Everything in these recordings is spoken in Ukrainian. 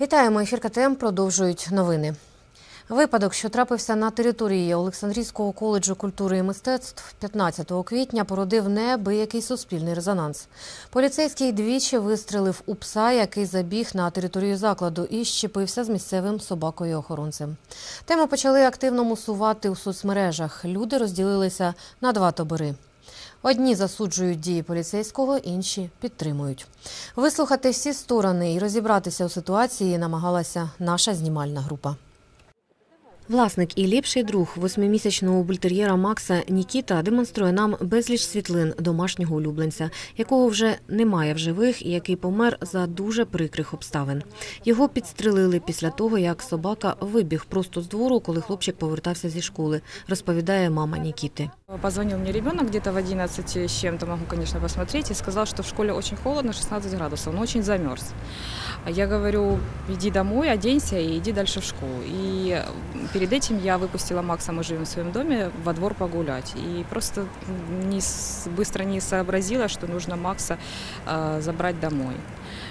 Вітаємо. Ефір КТМ продовжують новини. Випадок, що трапився на території Олександрійського коледжу культури і мистецтв 15 квітня, породив неабиякий суспільний резонанс. Поліцейський двічі вистрелив у пса, який забіг на територію закладу і щепився з місцевим собакою-охоронцем. Тему почали активно мусувати у соцмережах. Люди розділилися на два табори. Одні засуджують дії поліцейського, інші підтримують. Вислухати всі сторони і розібратися у ситуації намагалася наша знімальна група. Власник і ліпший друг восьмимісячного бультер'єра Макса Нікіта демонструє нам безліч світлин домашнього улюбленця, якого вже немає в живих і який помер за дуже прикрих обставин. Його підстрелили після того, як собака вибіг просто з двору, коли хлопчик повертався зі школи, розповідає мама Нікіти. Позвонил мне ребенок где-то в 11 с чем-то, могу, конечно, посмотреть, и сказал, что в школе очень холодно, 16 градусов, он очень замерз. Я говорю, иди домой, оденься и иди дальше в школу. И перед этим я выпустила Макса, мы живем в своем доме, во двор погулять. И просто не, с- быстро не сообразила, что нужно Макса э, забрать домой.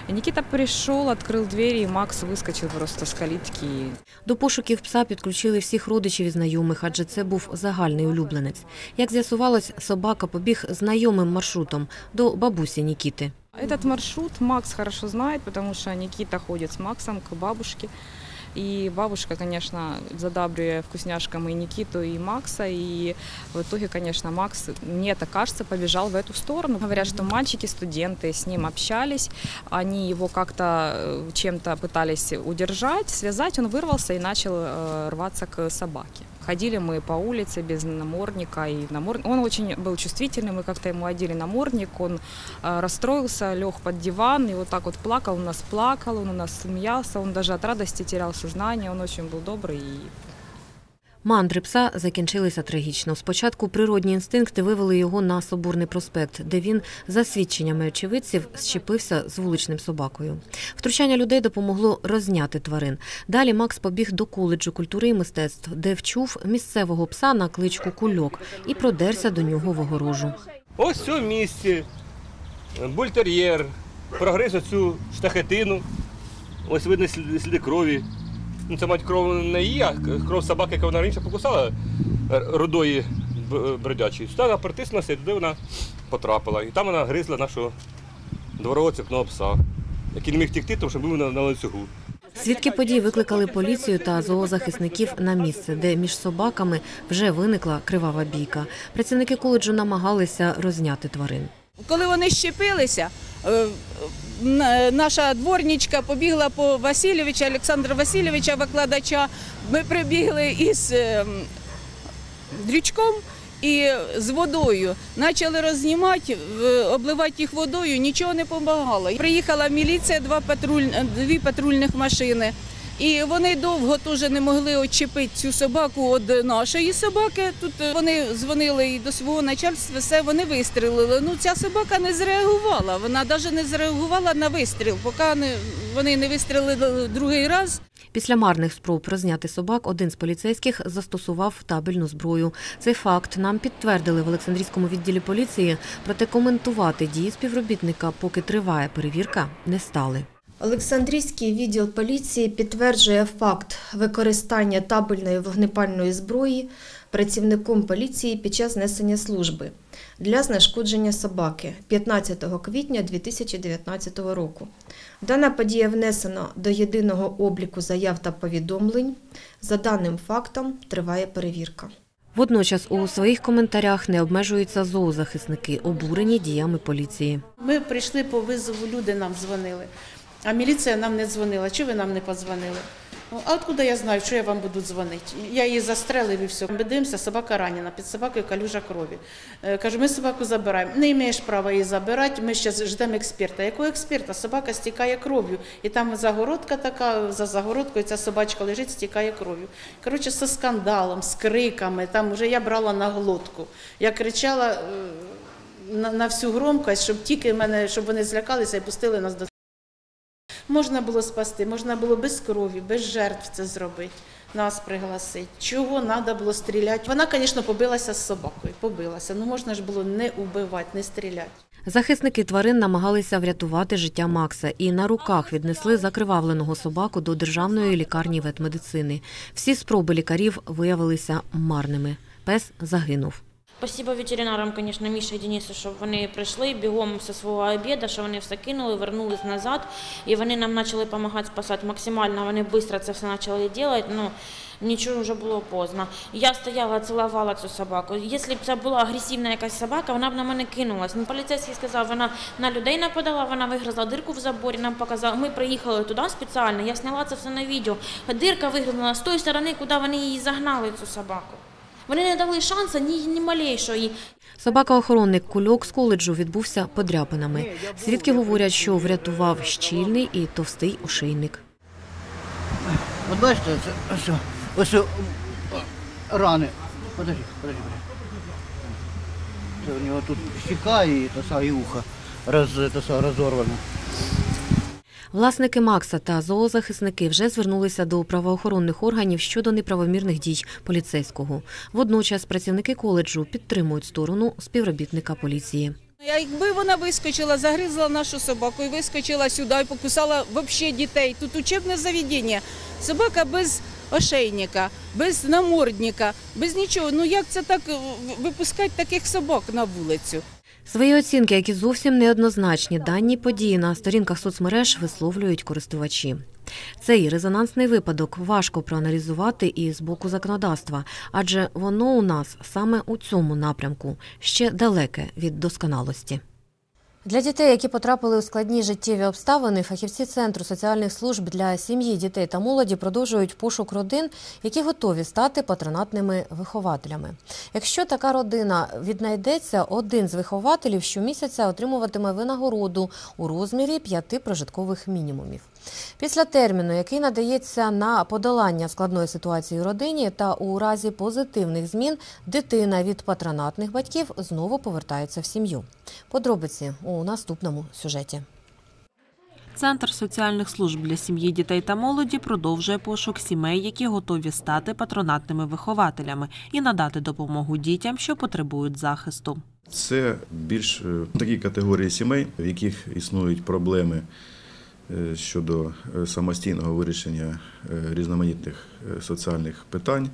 И Никита пришел, открыл двери, и Макс выскочил просто с калитки. До пошуків пса підключили всіх родичів і знайомих, адже це був загальний улюбленець. Як з'ясувалось, собака побіг знайомим маршрутом до бабусі Нікіти. Этот маршрут Макс хорошо знает, потому что Никита ходит с Максом к бабушке. И бабушка, конечно, задабривая вкусняшками и Никиту, и Макса. И в итоге, конечно, Макс, мне это кажется, побежал в эту сторону. Говорят, что мальчики, студенты с ним общались. Они его как-то э, чем-то пытались удержать, связать. Он вырвался и начал э, рваться к собаке. Ходили мы по улице без намордника. И намор... Он очень был чувствительный, мы как-то ему одели намордник, он э, расстроился, лег под диван и вот так вот плакал, у нас плакал, он у нас смеялся, он даже от радости терял сознание, он очень был добрый и Мандри пса закінчилися трагічно. Спочатку природні інстинкти вивели його на Соборний проспект, де він, за свідченнями очевидців, щепився з вуличним собакою. Втручання людей допомогло розняти тварин. Далі Макс побіг до коледжу культури і мистецтв, де вчув місцевого пса на кличку Кульок і продерся до нього в огорожу. Ось в цьому місці бультер'єр прогриз оцю штахетину. Ось видно сліди, сліди крові. Ну, це, мать, кров не її, а кров собаки, яка вона раніше покусала рудої бродячої. Сюди вона притиснулася і туди вона потрапила. І там вона гризла нашого дворового цепного пса, який не міг втекти, тому що був на, на ланцюгу. Свідки подій викликали поліцію та зоозахисників на місце, де між собаками вже виникла кривава бійка. Працівники коледжу намагалися розняти тварин. Коли вони щепилися, е, наша дворничка побігла по Васильовича, Олександра Васильовича, викладача. Ми прибігли із е, дрючком і з водою. Почали рознімати, обливати їх водою, нічого не допомагало. Приїхала міліція, два патруль, дві патрульних машини. І вони довго теж не могли очепити цю собаку від нашої собаки. Тут е, вони дзвонили і до свого начальства, все вони вистрілили. Ну ця собака не зреагувала. Вона навіть не зреагувала на вистріл, поки вони не вистрілили другий раз. Після марних спроб розняти собак один з поліцейських застосував табельну зброю. Цей факт нам підтвердили в Олександрійському відділі поліції, проте коментувати дії співробітника, поки триває перевірка, не стали. Олександрійський відділ поліції підтверджує факт використання табельної вогнепальної зброї працівником поліції під час несення служби для знешкодження собаки 15 квітня 2019 року. Дана подія внесена до єдиного обліку заяв та повідомлень. За даним фактом триває перевірка. Водночас у своїх коментарях не обмежуються зоозахисники, обурені діями поліції. Ми прийшли по визову, люди нам дзвонили, а міліція нам не дзвонила. Чого ви нам не подзвонили? Ну, а откуда я знаю, що я вам буду дзвонити? Я її застрелив і все. Ми дивимося, собака ранена, під собакою калюжа крові. Е, Кажу, ми собаку забираємо. Не маєш права її забирати, ми ще ждемо експерта. Якого експерта? Собака стікає кров'ю. І там загородка така, за загородкою ця собачка лежить, стікає кров'ю. Коротше, зі скандалом, з криками, там вже я брала на глотку. Я кричала е, на всю громкость, щоб тільки мене, щоб вони злякалися і пустили нас до. Можна було спасти, можна було без крові, без жертв це зробити. Нас пригласить. Чого треба було стріляти? Вона, звісно, побилася з собакою. Побилася. Ну можна ж було не убивати, не стріляти. Захисники тварин намагалися врятувати життя Макса і на руках віднесли закривавленого собаку до державної лікарні ветмедицини. Всі спроби лікарів виявилися марними. Пес загинув. Спасибо ветеринарам, конечно, Міша і Денису, що вони прийшли бігом зі свого обіду, що вони все кинули, вернулись назад, і вони нам почали допомагати спасати максимально. Вони швидко це все почали робити, ну нічого вже було поздно. Я стояла, цілувала цю собаку. Якщо б це була агресивна якась собака, вона б на мене кинулась. Ну, поліцейський сказав, вона на людей нападала, вона вигризла дирку в заборі, нам показали. Ми приїхали туди спеціально, я зняла це все на відео. Дирка вигризла з тої сторони, куди вони її загнали, цю собаку. Вони не дали шансу ні, ні малейшої. Собака-охоронник кульок з коледжу відбувся подряпинами. Свідки говорять, що врятував щільний і товстий ошейник. От бачите, це ось, ось рани. Подожди, подожди, подожди. Це у нього тут щека і, та і ухо роз, та розорвано. Власники Макса та зоозахисники вже звернулися до правоохоронних органів щодо неправомірних дій поліцейського. Водночас працівники коледжу підтримують сторону співробітника поліції. Якби вона вискочила, загризла нашу собаку і вискочила сюди і покусала взагалі дітей. Тут учебне заведення. Собака без ошейника, без намордника, без нічого. Ну як це так е, випускати таких собак на вулицю? Свої оцінки, які зовсім неоднозначні, дані події на сторінках соцмереж висловлюють користувачі. Цей резонансний випадок важко проаналізувати і з боку законодавства, адже воно у нас саме у цьому напрямку ще далеке від досконалості. Для дітей, які потрапили у складні життєві обставини, фахівці Центру соціальних служб для сім'ї, дітей та молоді продовжують пошук родин, які готові стати патронатними вихователями. Якщо така родина віднайдеться, один з вихователів щомісяця отримуватиме винагороду у розмірі п'яти прожиткових мінімумів. Після терміну, який надається на подолання складної ситуації у родині, та у разі позитивних змін, дитина від патронатних батьків знову повертається в сім'ю. Подробиці у наступному сюжеті. Центр соціальних служб для сім'ї, дітей та молоді продовжує пошук сімей, які готові стати патронатними вихователями і надати допомогу дітям, що потребують захисту. Це більш е, такі категорії сімей, в яких існують проблеми щодо е, самостійного вирішення е, різноманітних е, соціальних питань,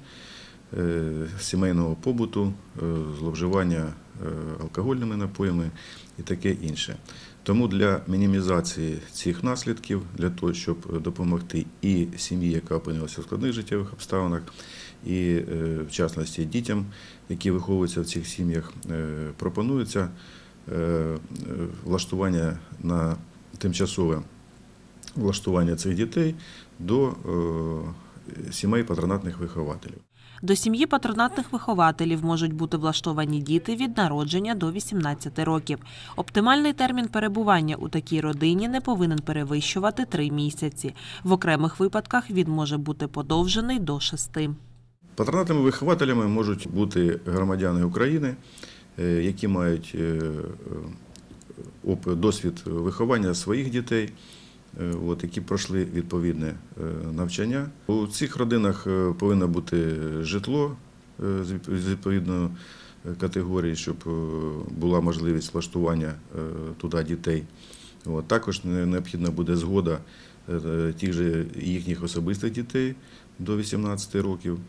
е, сімейного побуту, е, зловживання е, алкогольними напоями і таке інше. Тому для мінімізації цих наслідків, для того, щоб допомогти і сім'ї, яка опинилася в складних життєвих обставинах, і е, в частності дітям, які виховуються в цих сім'ях, е, пропонується е, е, влаштування на тимчасове влаштування цих дітей до е, сімей патронатних вихователів. До сім'ї патронатних вихователів можуть бути влаштовані діти від народження до 18 років. Оптимальний термін перебування у такій родині не повинен перевищувати три місяці. В окремих випадках він може бути подовжений до шести. Патронатними вихователями можуть бути громадяни України, е, які мають е, досвід виховання своїх дітей, от, які пройшли відповідне е, навчання. У цих родинах е, повинно бути житло е, з відп- з відповідної е, категорії, щоб е, була можливість влаштування е, туди дітей. От, також необхідна буде згода е, е, тих же їхніх особистих дітей до 18 років,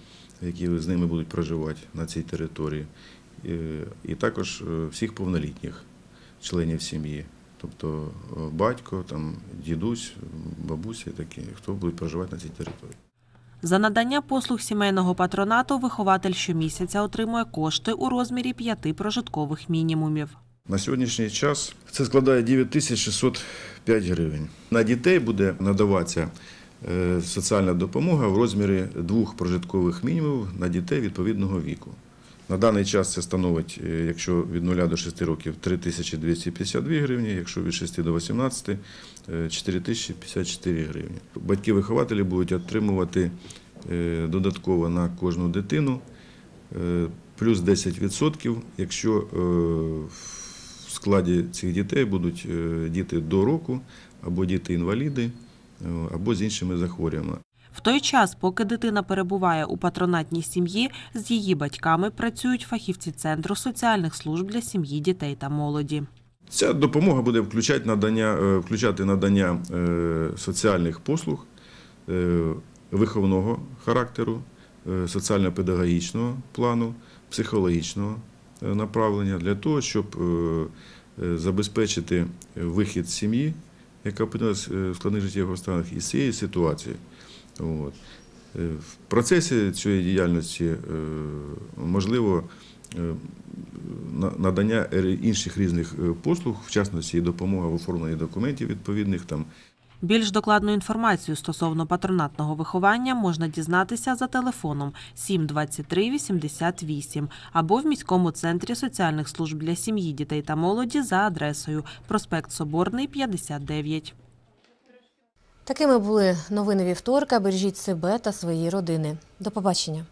які з ними будуть проживати на цій території, Е, і також е, всіх повнолітніх членів сім'ї, тобто е, батько, там, дідусь, бабуся, такі, хто будуть проживати на цій території. За надання послуг сімейного патронату вихователь щомісяця отримує кошти у розмірі п'яти прожиткових мінімумів. На сьогоднішній час це складає 9605 гривень. На дітей буде надаватися е, соціальна допомога в розмірі двох прожиткових мінімумів на дітей відповідного віку. На даний час це становить, е, якщо від 0 до 6 років, 3252 гривні, якщо від 6 до 18 е, 4054 гривні. Батьки-вихователі будуть отримувати е, додатково на кожну дитину е, плюс 10%, якщо е, в складі цих дітей будуть е, діти до року, або діти-інваліди, е, або з іншими захворюваннями. В той час, поки дитина перебуває у патронатній сім'ї, з її батьками працюють фахівці Центру соціальних служб для сім'ї, дітей та молоді. Ця допомога буде включати надання, е, включати надання е, соціальних послуг е, виховного характеру, соціально-педагогічного плану, психологічного направлення для того, щоб забезпечити вихід сім'ї, яка опинилась е, в складних життєвих обставинах, із цієї ситуації. От. Е, В процесі цієї діяльності е, можливо е, надання інших різних послуг, в частності і допомога в оформленні документів відповідних там Більш докладну інформацію стосовно патронатного виховання можна дізнатися за телефоном 723 88 або в міському центрі соціальних служб для сім'ї, дітей та молоді за адресою проспект Соборний, 59. Такими були новини вівторка. Бережіть себе та свої родини. До побачення.